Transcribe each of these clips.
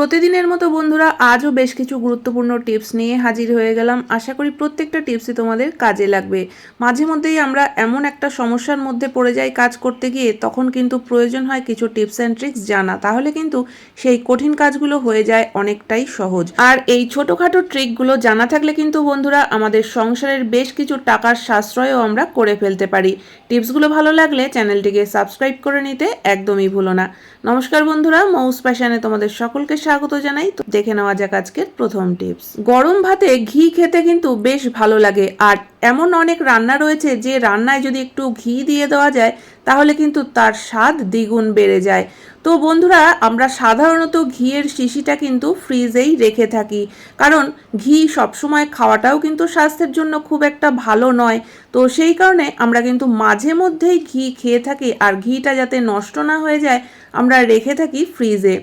প্রতিদিনের মতো বন্ধুরা, আজও বেশ কিছু গুরুত্বপূর্ণ টিপস নিয়ে হাজির হয়ে গেলাম। আশা করি প্রত্যেকটা টিপসই তোমাদের কাজে লাগবে। মাঝে মধ্যেই আমরা এমন একটা সমস্যার মধ্যে পড়ে যাই কাজ করতে গিয়ে, তখন কিন্তু প্রয়োজন হয় কিছু টিপস অ্যান্ড ট্রিক্স জানা। তাহলে কিন্তু সেই কঠিন কাজগুলো হয়ে যায় অনেকটাই সহজ। আর এই ছোটোখাটো ট্রিকগুলো জানা থাকলে কিন্তু বন্ধুরা, আমাদের সংসারের বেশ কিছু টাকার সাশ্রয়ও আমরা করে ফেলতে পারি। টিপসগুলো ভালো লাগলে চ্যানেলটিকে সাবস্ক্রাইব করে নিতে একদমই ভুলো না। নমস্কার বন্ধুরা, মৌস প্যাশানে তোমাদের সকলকে স্বাগত জানাই। তো দেখে নেওয়া যাক আজকের প্রথম টিপস গরম ভাতে ঘি খেতে কিন্তু বেশ ভালো লাগে। আর এমন অনেক রান্না রয়েছে যে রান্নায় যদি একটু ঘি দিয়ে দেওয়া যায়, তাহলে কিন্তু তার স্বাদ দ্বিগুণ বেড়ে যায়। তো বন্ধুরা, আমরা সাধারণত ঘিয়ের শিশিটা কিন্তু ফ্রিজেই রেখে থাকি। কারণ ঘি সবসময় খাওয়াটাও কিন্তু স্বাস্থ্যের জন্য খুব একটা ভালো নয়। তো সেই কারণে আমরা কিন্তু মাঝে মধ্যেই ঘি খেয়ে থাকি। আর ঘিটা যাতে নষ্ট না হয়ে যায়, আমরা রেখে থাকি ফ্রিজে।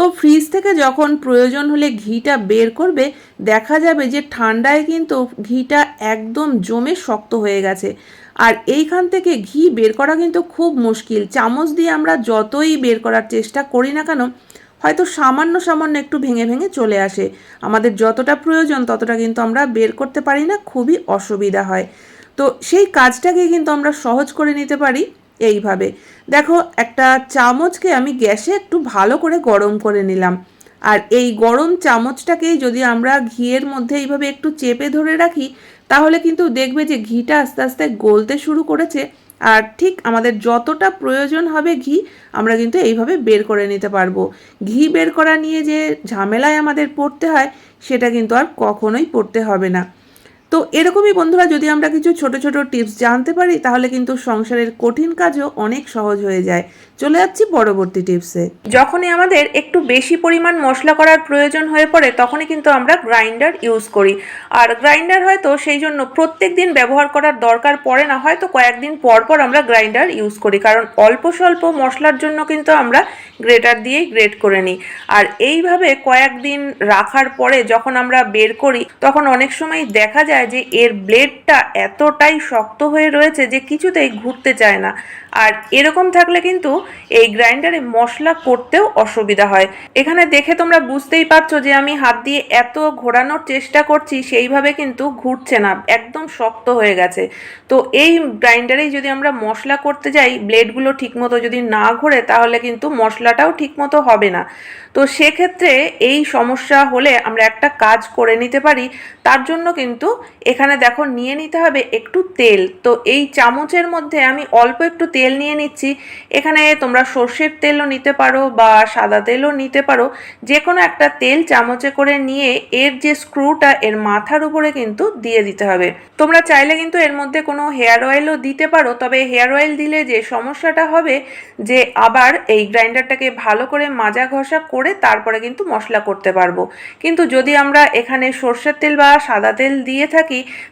তো ফ্রিজ থেকে যখন প্রয়োজন হলে ঘিটা বের করবে, দেখা যাবে যে ঠান্ডায় কিন্তু ঘিটা একদম জমে শক্ত হয়ে গেছে। আর এইখান থেকে ঘি বের করা কিন্তু খুব মুশকিল। চামচ দিয়ে আমরা যতই বের করার চেষ্টা করি না কেন, হয়তো সামান্য সামান্য একটু ভেঙে ভেঙে চলে আসে। আমাদের যতটা প্রয়োজন ততটা কিন্তু আমরা বের করতে পারি না, খুবই অসুবিধা হয়। তো সেই কাজটাকে কিন্তু আমরা সহজ করে নিতে পারি। এইভাবে। দেখো, একটা চামচকে আমি গ্যাসে একটু ভালো করে গরম করে নিলাম। আর এই গরম চামচটাকেই যদি আমরা ঘিয়ের মধ্যে এইভাবে একটু চেপে ধরে রাখি, তাহলে কিন্তু দেখবে যে ঘিটা আস্তে আস্তে গলতে শুরু করেছে। আর ঠিক আমাদের যতটা প্রয়োজন হবে ঘি, আমরা কিন্তু এইভাবে বের করে নিতে পারব। ঘি বের করা নিয়ে যে ঝামেলায় আমাদের পড়তে হয়, সেটা কিন্তু আর কখনোই পড়তে হবে না। তো এরকমই বন্ধুরা যদি আমরা কিছু ছোট ছোট টিপস জানতে পারি, তাহলে কিন্তু সংসারের কঠিন কাজও অনেক সহজ হয়ে যায়। চলে যাচ্ছি পরবর্তী টিপসে। যখনই আমাদের একটু বেশি পরিমাণ মশলা করার প্রয়োজন হয়ে পড়ে, তখনই কিন্তু আমরা গ্রাইন্ডার ইউজ করি। আর গ্রাইন্ডার হয়তো সেই জন্য প্রত্যেক দিন ব্যবহার করার দরকার পড়ে না, হয়তো কয়েকদিন পর পর আমরা গ্রাইন্ডার ইউজ করি, কারণ অল্প স্বল্প মশলার জন্য কিন্তু আমরা গ্রেটার দিয়েই গ্রেট করে নিই। আর এইভাবে কয়েকদিন রাখার পরে যখন আমরা বের করি, তখন অনেক সময় দেখা যায় যে এর ব্লেডটা এতটাই শক্ত হয়ে রয়েছে যে কিছুতেই ঘুরতে চায় না। আর এরকম থাকলে কিন্তু এই গ্রাইন্ডারে মশলা করতেও অসুবিধা হয়। এখানে দেখে তোমরা বুঝতেই পারছ যে আমি হাত দিয়ে এত ঘোরানোর চেষ্টা করছি, সেইভাবে কিন্তু ঘুরছে না, একদম শক্ত হয়ে গেছে। তো এই গ্রাইন্ডারেই যদি আমরা মশলা করতে যাই ব্লেডগুলো ঠিকমতো যদি না ঘোরে, তাহলে কিন্তু মশলাটাও ঠিকমতো হবে না। তো সেক্ষেত্রে এই সমস্যা হলে আমরা একটা কাজ করে নিতে পারি। তার জন্য কিন্তু এখানে দেখো নিয়ে নিতে হবে একটু তেল। তো এই চামচের মধ্যে আমি অল্প একটু তেল নিয়ে নিচ্ছি। এখানে তোমরা সর্ষের তেলও নিতে পারো বা সাদা তেলও নিতে পারো। যে কোনো একটা তেল চামচে করে নিয়ে এর যে স্ক্রুটা এর মাথার উপরে কিন্তু দিয়ে দিতে হবে। তোমরা চাইলে কিন্তু এর মধ্যে কোনো হেয়ার অয়েলও দিতে পারো, তবে হেয়ার অয়েল দিলে যে সমস্যাটা হবে যে আবার এই গ্রাইন্ডারটাকে ভালো করে মাজা ঘষা করে তারপরে কিন্তু মশলা করতে পারব। কিন্তু যদি আমরা এখানে সর্ষের তেল বা সাদা তেল দিয়ে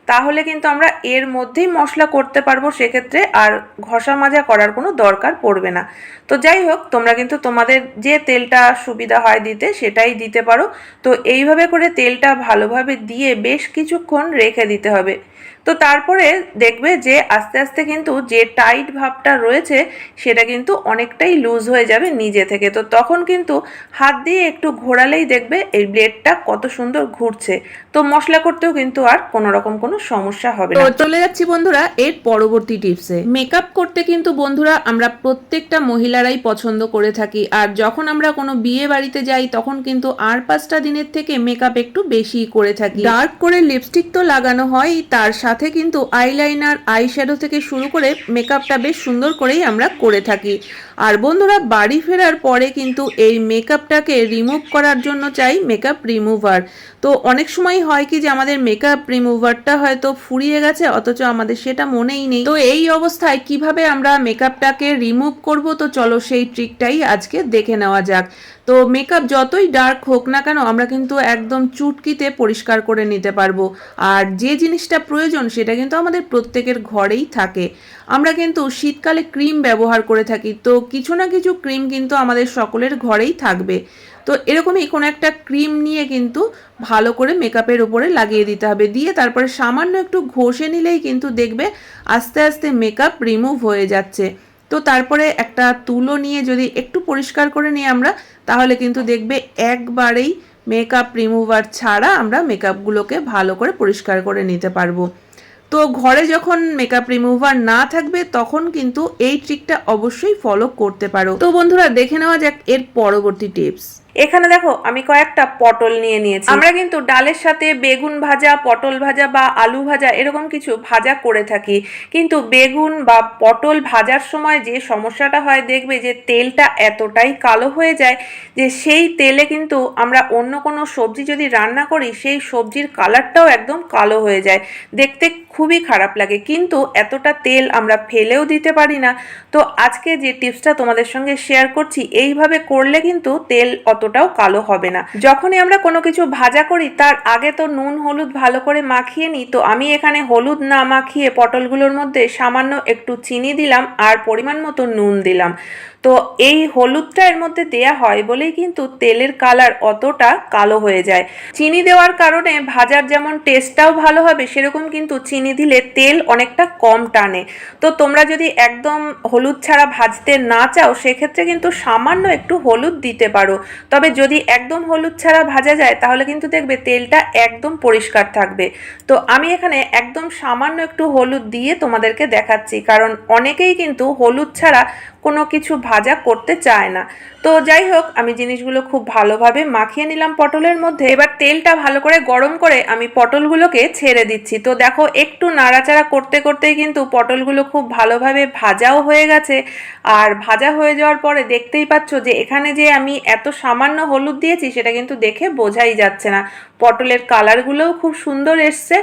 তাহলে কিন্তু আমরা এর মধ্যেই মশলা করতে পারব সেক্ষেত্রে আর ঘষা মাজা করার কোনো দরকার পড়বে না। তো যাই হোক, তোমরা কিন্তু তোমাদের যে তেলটা সুবিধা হয় দিতে সেটাই দিতে পারো। তো এইভাবে করে তেলটা ভালোভাবে দিয়ে বেশ কিছুক্ষণ রেখে দিতে হবে। তো তারপরে দেখবে যে আস্তে আস্তে কিন্তু যে টাইট ভাবটা রয়েছে সেটা কিন্তু অনেকটাই লুজ হয়ে যাবে নিজে থেকে। তো তখন কিন্তু হাত দিয়ে একটু ঘোরালেই দেখবে এই ব্লেডটা কত সুন্দর ঘুরছে। তো মশলা করতেও কিন্তু আর কোনো রকম কোনো সমস্যা হবে না। চলে যাচ্ছি বন্ধুরা এর পরবর্তী টিপসে মেকআপ করতে কিন্তু বন্ধুরা আমরা প্রত্যেকটা মহিলারাই পছন্দ করে থাকি। আর যখন আমরা কোনো বিয়ে বাড়িতে যাই তখন কিন্তু আর পাঁচটা দিনের থেকে মেকআপ একটু বেশি করে থাকি। ডার্ক করে লিপস্টিক তো লাগানো হয় তার সাথে কিন্তু আইলাইনার আই শ্যাডো থেকে শুরু করে মেকআপটা বেশ সুন্দর করেই আমরা করে থাকি। আর বন্ধুরা, বাড়ি ফেরার পরে কিন্তু এই মেকআপটাকে রিমুভ করার জন্য চাই মেকআপ রিমুভার তো অনেক সময় হয় কি যে আমাদের মেকআপ রিমুভারটা হয়তো ফুরিয়ে গেছে, অথচ আমাদের সেটা মনেই নেই। তো এই অবস্থায় কীভাবে আমরা মেকআপটাকে রিমুভ করব? তো চলো সেই ট্রিকটাই আজকে দেখে নেওয়া যাক। তো মেকআপ যতই ডার্ক হোক না কেন, আমরা কিন্তু একদম চুটকিতে পরিষ্কার করে নিতে পারব। আর যে জিনিসটা প্রয়োজন সেটা কিন্তু আমাদের প্রত্যেকের ঘরেই থাকে। আমরা কিন্তু শীতকালে ক্রিম ব্যবহার করে থাকি, তো কিছু না কিছু ক্রিম কিন্তু আমাদের সকলের ঘরেই থাকবে। তো এরকমই কোনো একটা ক্রিম নিয়ে কিন্তু ভালো করে মেকআপের উপরে লাগিয়ে দিতে হবে। দিয়ে তারপরে সামান্য একটু ঘষে নিলেই কিন্তু দেখবে আস্তে আস্তে মেকআপ রিমুভ হয়ে যাচ্ছে। তো তারপরে একটা তুলো নিয়ে যদি একটু পরিষ্কার করে নিই আমরা, তাহলে কিন্তু দেখবে একবারেই মেকআপ রিমুভার ছাড়া আমরা মেকআপগুলোকে ভালো করে পরিষ্কার করে নিতে পারব। তো ঘরে যখন মেকআপ রিমুভার না থাকবে, তখন কিন্তু এই ট্রিকটা অবশ্যই ফলো করতে পারো। তো বন্ধুরা, দেখে নেওয়া যাক এর পরবর্তী টিপস এখানে দেখো, আমি কয়েকটা পটল নিয়ে নিয়েছি। আমরা কিন্তু ডালের সাথে বেগুন ভাজা, পটল ভাজা বা আলু ভাজা এরকম কিছু ভাজা করে থাকি। কিন্তু বেগুন বা পটল ভাজার সময় যে সমস্যাটা হয়, দেখবে যে তেলটা এতটাই কালো হয়ে যায় যে সেই তেলে কিন্তু আমরা অন্য কোনো সবজি যদি রান্না করি, সেই সবজির কালারটাও একদম কালো হয়ে যায়। দেখতে খুবই খারাপ লাগে। কিন্তু এতটা তেল আমরা ফেলেও দিতে পারি না। তো আজকে যে টিপসটা তোমাদের সঙ্গে শেয়ার করছি, এইভাবে করলে কিন্তু তেল অতটাও কালো হবে না। যখনই আমরা কোনো কিছু ভাজা করি, তার আগে তো নুন, হলুদ ভালো করে মাখিয়ে নিই। তো আমি এখানে হলুদ না মাখিয়ে পটলগুলোর মধ্যে সামান্য একটু চিনি দিলাম আর পরিমাণ মতো নুন দিলাম। তো এই হলুদটা এর মধ্যে দেয়া হয় বলেই কিন্তু তেলের কালার অতটা কালো হয়ে যায়। চিনি দেওয়ার কারণে ভাজার যেমন টেস্টটাও ভালো হবে, সেরকম কিন্তু চিনি দিলে তেল অনেকটা কম টানে। তো তোমরা যদি একদম হলুদ ছাড়া ভাজতে না চাও, সেক্ষেত্রে কিন্তু সামান্য একটু হলুদ দিতে পারো। তবে যদি একদম হলুদ ছাড়া ভাজা যায়, তাহলে কিন্তু দেখবে তেলটা একদম পরিষ্কার থাকবে। তো আমি এখানে একদম সামান্য একটু হলুদ দিয়ে তোমাদেরকে দেখাচ্ছি, কারণ অনেকেই কিন্তু হলুদ ছাড়া কোনো কিছু ভাজা করতে চায় না। তো যাই হোক, আমি জিনিসগুলো খুব ভালোভাবে মাখিয়ে নিলাম পটলের মধ্যে। এবার তেলটা ভালো করে গরম করে আমি পটলগুলোকে ছেড়ে দিচ্ছি। তো দেখো, একটু নাড়াচাড়া করতে করতেই কিন্তু পটলগুলো খুব ভালোভাবে ভাজাও হয়ে গেছে। আর ভাজা হয়ে যাওয়ার পরে দেখতেই পাচ্ছ যে, এখানে যে আমি এত সামান্য হলুদ দিয়েছি, সেটা কিন্তু দেখে বোঝাই যাচ্ছে না। পটলের কালারগুলোও খুব সুন্দর এসছে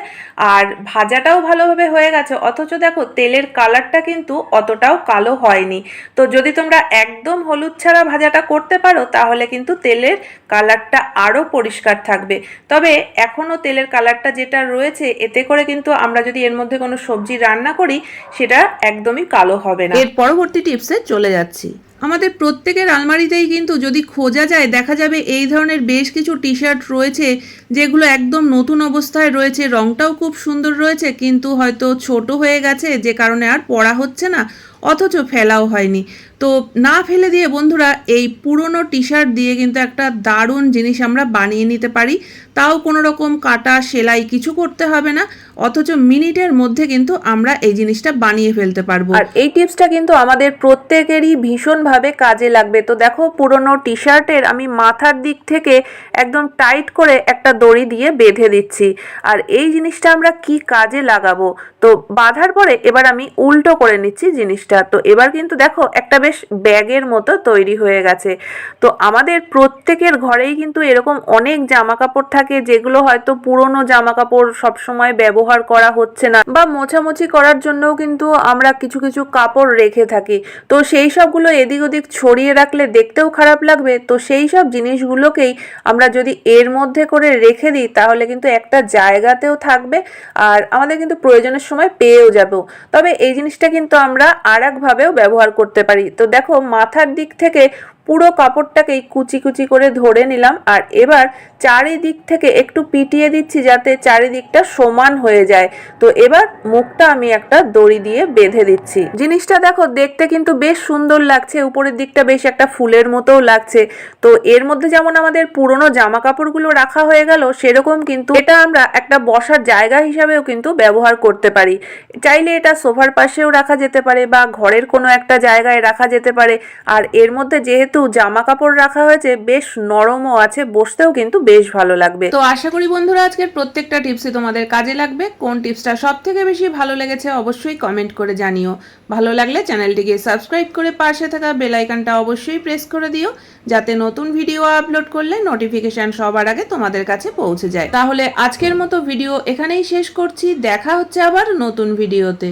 আর ভাজাটাও ভালোভাবে হয়ে গেছে। অথচ দেখো, তেলের কালারটা কিন্তু অতটাও কালো হয়নি। তো যদি তোমরা একদম হলুদ ছাড়া ভাজাটা করতে পারো, তাহলে কিন্তু তেলের কালারটা আরও পরিষ্কার থাকবে। তবে এখনও তেলের কালারটা যেটা রয়েছে, এতে করে কিন্তু আমরা যদি এর মধ্যে কোনো সবজি রান্না করি, সেটা একদমই কালো হবে না। এর পরবর্তী টিপসে চলে যাচ্ছি। আমাদের প্রত্যেকের আলমারিতেই কিন্তু যদি খোঁজা যায়, দেখা যাবে এই ধরনের বেশ কিছু টি শার্ট রয়েছে, যেগুলো একদম নতুন অবস্থায় রয়েছে, রংটাও খুব সুন্দর রয়েছে, কিন্তু হয়তো ছোট হয়ে গেছে, যে কারণে আর পরা হচ্ছে না, অথচ ফেলাও হয়নি। তো না ফেলে দিয়ে বন্ধুরা, এই পুরনো টি শার্ট দিয়ে কিন্তু একটা দারুণ জিনিস আমরা বানিয়ে নিতে পারি। তাও কোনো রকম কাটা, সেলাই কিছু করতে হবে না, অথচ মিনিটের মধ্যে কিন্তু আমরা এই জিনিসটা বানিয়ে ফেলতে পারব। আর এই টিপসটা কিন্তু আমাদের প্রত্যেকেরই ভীষণভাবে কাজে লাগবে। তো দেখো, পুরনো টি শার্টের আমি মাথার দিক থেকে একদম টাইট করে একটা দড়ি দিয়ে বেঁধে দিচ্ছি। আর এই জিনিসটা আমরা কি কাজে লাগাবো? তো বাঁধার পরে এবার আমি উল্টো করে নিচ্ছি জিনিসটা। তো এবার কিন্তু দেখো, একটা বেশ ব্যাগের মতো তৈরি হয়ে গেছে। তো আমাদের প্রত্যেকের ঘরেই কিন্তু এরকম অনেক জামা কাপড় থাকে যেগুলো হয়তো পুরনো জামা কাপড় সবসময় ব্যবহার করা হচ্ছে না বা মোছামুছি করার জন্যও কিন্তু আমরা কিছু কিছু কাপড় রেখে থাকি। তো সেই সবগুলো এদিক ওদিক ছড়িয়ে রাখলে দেখতেও খারাপ লাগবে। তো সেই সব জিনিসগুলোকেই আমরা যদি এর মধ্যে করে রেখে দিই, তাহলে কিন্তু একটা জায়গাতেও থাকবে আর আমাদের কিন্তু প্রয়োজনের সময় পেয়েও যাব। তবে এই জিনিসটা কিন্তু আমরা আর একভাবেও ব্যবহার করতে পারি। তো দেখো মাথার দিক থেকে পুরো কাপড়টাকেই কুচি কুচি করে ধরে নিলাম আর এবার চারিদিক থেকে একটু পিটিয়ে দিচ্ছি যাতে চারিদিকটা সমান হয়ে যায়। তো এবার মুখটা আমি একটা দড়ি দিয়ে বেঁধে দিচ্ছি। জিনিসটা দেখো, দেখতে কিন্তু বেশ সুন্দর লাগছে, উপরের দিকটা বেশ একটা ফুলের মতোও লাগছে। তো এর মধ্যে যেমন আমাদের পুরনো জামা কাপড়গুলো রাখা হয়ে গেল, সেরকম কিন্তু এটা আমরা একটা বসার জায়গা হিসাবেও কিন্তু ব্যবহার করতে পারি। চাইলে এটা সোফার পাশেও রাখা যেতে পারে বা ঘরের কোনো একটা জায়গায় রাখা যেতে পারে। আর এর মধ্যে যেহেতু জামা কাপড় রাখা হয়েছে বেশ নরমও আছে, বসতেও কিন্তু বেশ ভালো লাগবে। তো আশা করি বন্ধুরা আজকের প্রত্যেকটা টিপসই তোমাদের কাজে লাগবে। কোন টিপসটা সব থেকে বেশি ভালো লেগেছে অবশ্যই কমেন্ট করে জানিও। ভালো লাগলে চ্যানেলটিকে সাবস্ক্রাইব করে পাশে থাকা বেল আইকনটা অবশ্যই প্রেস করে দিও, যাতে নতুন ভিডিও আপলোড করলে নোটিফিকেশন সবার আগে তোমাদের কাছে পৌঁছে যায়। তাহলে আজকের মতো ভিডিও এখানেই শেষ করছি, দেখা হচ্ছে আবার নতুন ভিডিওতে।